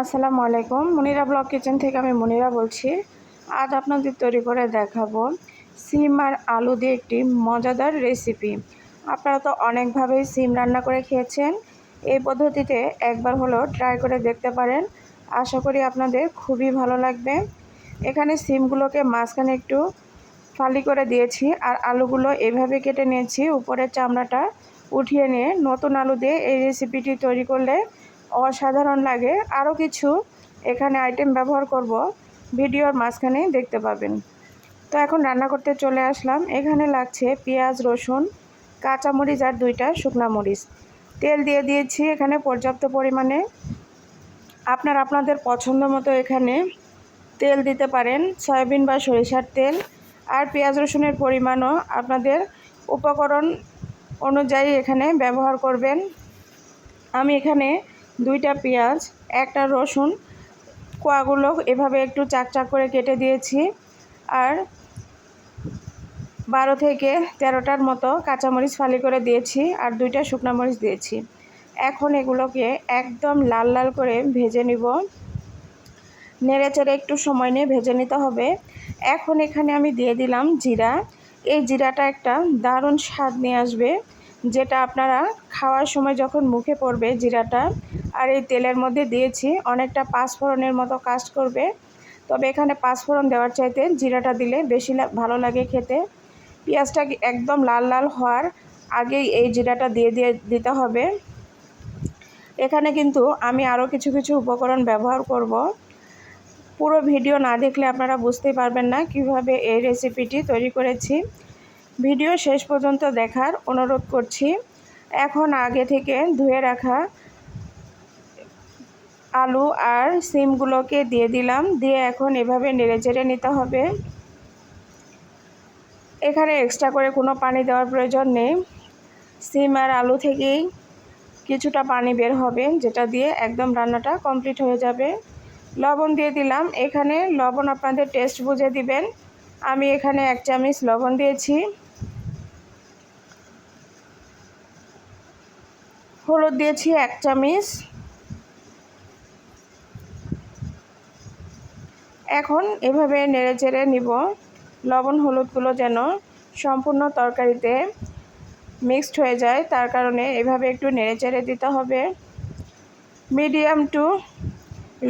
আসসালামু আলাইকুম। Monira blog kitchen থেকে আমি মনিরা বলছি, আজ আপনাদের তৈরি করে দেখাবো সিম আর আলু দিয়ে একটি মজাদার রেসিপি আপনারা তো অনেকভাবেই সিম রান্না করে খেয়েছেন, এই পদ্ধতিতে একবার হলেও ট্রাই করে দেখতে পারেন। আশা করি আপনাদের খুবই ভালো লাগবে। এখানে সিমগুলোকে মাঝখানে একটু ফালি করে দিয়েছি আর আলুগুলো এভাবে কেটে নিয়েছি। উপরের চামড়াটা উঠিয়ে নিয়ে নতুন আলু দিয়ে এই রেসিপিটি তৈরি করলে অসাধারণ লাগে। আরও কিছু এখানে আইটেম ব্যবহার করব। ভিডিওর মাঝখানে দেখতে পাবেন। তো এখন রান্না করতে চলে আসলাম। এখানে লাগছে পেঁয়াজ, রসুন, কাঁচামরিচ আর দুইটা শুকনা মরিচ। তেল দিয়ে দিয়েছি এখানে পর্যাপ্ত পরিমাণে। আপনার আপনাদের পছন্দ মতো এখানে তেল দিতে পারেন। সয়াবিন বা সরিষার তেল। আর পেঁয়াজ, রসুনের পরিমাণও আপনাদের উপকরণ অনুযায়ী এখানে ব্যবহার করবেন। আমি এখানে দুইটা পেঁয়াজ, একটা রসুন কোয়াগুলো এভাবে একটু চাকচাক করে কেটে দিয়েছি। আর বারো থেকে তেরোটার মতো কাঁচামরিচ ফালি করে দিয়েছি আর দুইটা শুকনা মরিচ দিয়েছি। এখন এগুলোকে একদম লাল লাল করে ভেজে নিব। নেড়ে চেড়ে একটু সময় নিয়ে ভেজে নিতে হবে। এখন এখানে আমি দিয়ে দিলাম জিরা। এই জিরাটা একটা দারুণ স্বাদ নিয়ে আসবে, যেটা আপনারা খাওয়ার সময় যখন মুখে পড়বে জিরাটা আর এই তেলের মধ্যে দিয়েছি। অনেকটা পাঁচফোড়নের মতো কাজ করবে। তবে এখানে পাঁচফোড়ন দেওয়ার চাইতে জিরাটা দিলে বেশি ভালো লাগে খেতে। পেঁয়াজটা একদম লাল লাল হওয়ার আগেই এই জিরাটা দিয়ে দিয়ে দিতে হবে। এখানে কিন্তু আমি আরও কিছু কিছু উপকরণ ব্যবহার করব। পুরো ভিডিও না দেখলে আপনারা বুঝতেই পারবেন না কীভাবে এই রেসিপিটি তৈরি করেছি। ভিডিও শেষ পর্যন্ত দেখার অনুরোধ করছি। এখন আগে থেকে ধুয়ে রাখা আলু আর সিমগুলোকে দিয়ে দিলাম। দিয়ে এখন এভাবে নেড়ে চেড়ে নিতে হবে। এখানে এক্সট্রা করে কোনো পানি দেওয়ার প্রয়োজন নেই। সিম আর আলু থেকেই কিছুটা পানি বের হবে, যেটা দিয়ে একদম রান্নাটা কমপ্লিট হয়ে যাবে। লবণ দিয়ে দিলাম। এখানে লবণ আপনাদের টেস্ট বুঝে দিবেন। আমি এখানে এক চামচ লবণ দিয়েছি। হলুদ দিয়েছি এক চামচ। এখন এভাবে নেড়ে চেড়ে নিব। লবণ হলুদগুলো যেন সম্পূর্ণ তরকারিতে মিক্সড হয়ে যায়, তার কারণে এভাবে একটু নেড়ে চেড়ে দিতে হবে। মিডিয়াম টু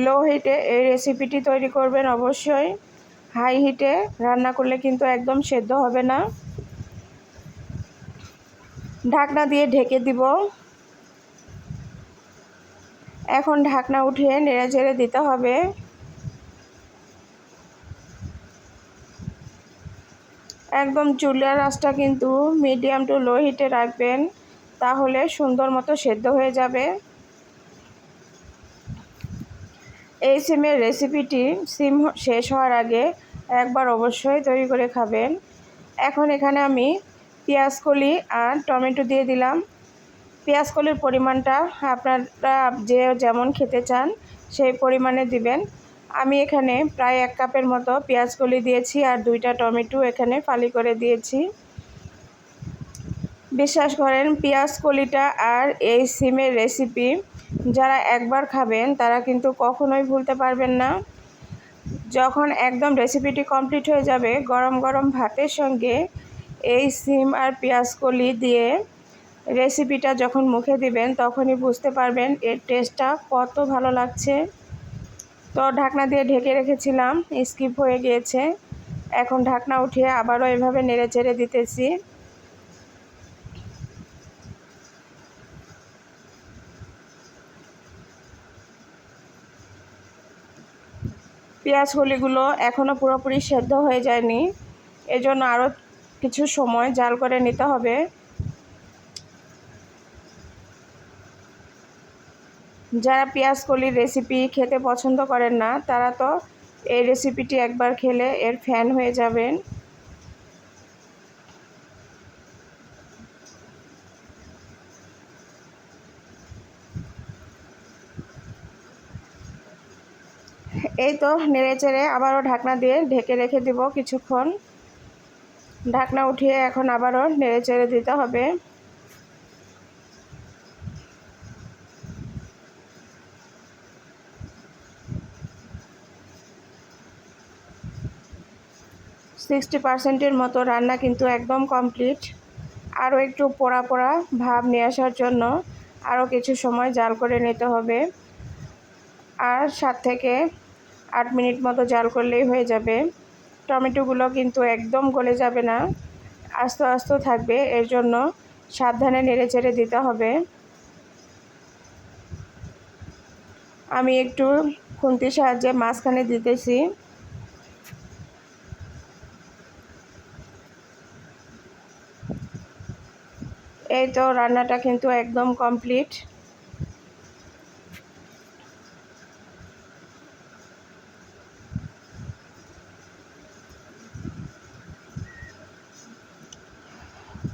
লো হিটে এই রেসিপিটি তৈরি করবেন অবশ্যই। হাই হিটে রান্না করলে কিন্তু একদম সেদ্ধ হবে না। ঢাকনা দিয়ে ঢেকে দিব। এখন ঢাকনা উঠিয়ে নেড়ে চেড়ে দিতে হবে। একদম চুলার আঁচটা কিন্তু মিডিয়াম টু লো হিটে রাখবেন, তাহলে সুন্দর মতো সেদ্ধ হয়ে যাবে। এই সিমের রেসিপিটি সিম শেষ হওয়ার আগে একবার অবশ্যই তৈরি করে খাবেন। এখন এখানে আমি পেঁয়াজ কলি আর টমেটো দিয়ে দিলাম। পেঁয়াজ কলির পরিমাণটা আপনারা যে যেমন খেতে চান, সেই পরিমাণে দিবেন। আমি এখানে প্রায় এক কাপের মতো পেঁয়াজ কলি দিয়েছি আর দুইটা টমেটো এখানে ফালি করে দিয়েছি। বিশ্বাস করেন পেঁয়াজ কলিটা আর এই সিমের রেসিপি যারা একবার খাবেন, তারা কিন্তু কখনোই ভুলতে পারবেন না। যখন একদম রেসিপিটি কমপ্লিট হয়ে যাবে, গরম গরম ভাতের সঙ্গে এই সিম আর পেঁয়াজ কলি দিয়ে রেসিপিটা যখন মুখে দিবেন, তখনই বুঝতে পারবেন এর টেস্টটা কত ভালো লাগছে। তো ঢাকনা দিয়ে ঢেকে রেখেছিলাম, স্কিপ হয়ে গিয়েছে। এখন ঢাকনা উঠিয়ে আবারও এভাবে নেড়ে চেড়ে দিতেছি। পেঁয়াজ কলিগুলো এখনও পুরোপুরি সেদ্ধ হয়ে যায়নি। এজন্য আরও কিছু সময় জাল করে নিতে হবে। যারা পেঁয়াজ কলির রেসিপি খেতে পছন্দ করেন না, তারা তো এই রেসিপিটি একবার খেলে এর ফ্যান হয়ে যাবেন। এই তো নেড়ে চেড়ে আবারও ঢাকনা দিয়ে ঢেকে রেখে দিব কিছুক্ষণ। ঢাকনা উঠিয়ে এখন আবারও নেড়ে চেড়ে দিতে হবে। সিক্সটি পার্সেন্টের মতো রান্না কিন্তু একদম কমপ্লিট। আরও একটু পোড়া পোড়া ভাব নিয়ে আসার জন্য আরও কিছু সময় জাল করে নিতে হবে। আর সাত থেকে আট মিনিট মতো জাল করলেই হয়ে যাবে। টমেটোগুলো কিন্তু একদম গলে যাবে না। আস্তে আস্তে থাকবে, এর জন্য সাবধানে নেড়ে চেড়ে দিতে হবে। আমি একটু খুন্তির সাহায্যে মাঝখানে দিতেছি। এই তো রান্নাটা কিন্তু একদম কমপ্লিট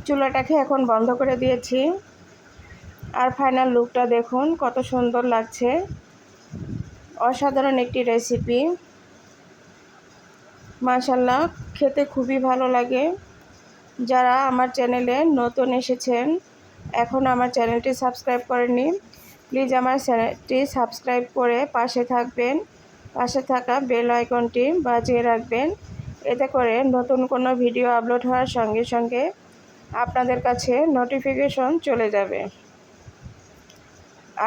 চুলাটাকে এখন বন্ধ করে দিয়েছি। আর ফাইনাল লুকটা দেখুন, কত সুন্দর লাগছে। অসাধারণ একটি রেসিপি মাশাল্লাহ খেতে খুবই ভালো লাগে। যারা আমার চ্যানেলে নতুন এসেছেন এখন আমার চ্যানেলটি সাবস্ক্রাইব করেনি প্লিজ আমার চ্যানেলটি সাবস্ক্রাইব করে পাশে থাকবেন, পাশে থাকা বেল আইকনটি বাজিয়ে রাখবেন। এতে করে নতুন কোনো ভিডিও আপলোড হওয়ার সঙ্গে সঙ্গে আপনাদের কাছে নোটিফিকেশন চলে যাবে।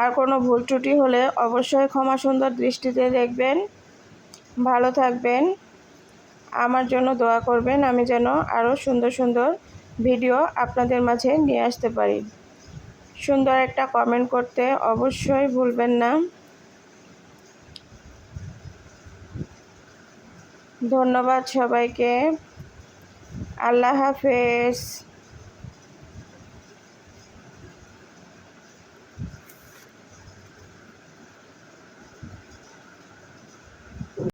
আর কোনো ভুল ত্রুটি হলে অবশ্যই ক্ষমা সুন্দর দৃষ্টিতে দেখবেন। ভালো থাকবেন। আমার জন্য দোয়া করবেন, আমি যেন আরও সুন্দর সুন্দর ভিডিও আপনাদের মাঝে নিয়ে আসতে পারি। সুন্দর একটা কমেন্ট করতে অবশ্যই ভুলবেন না। ধন্যবাদ সবাইকে। আল্লাহ হাফেজ।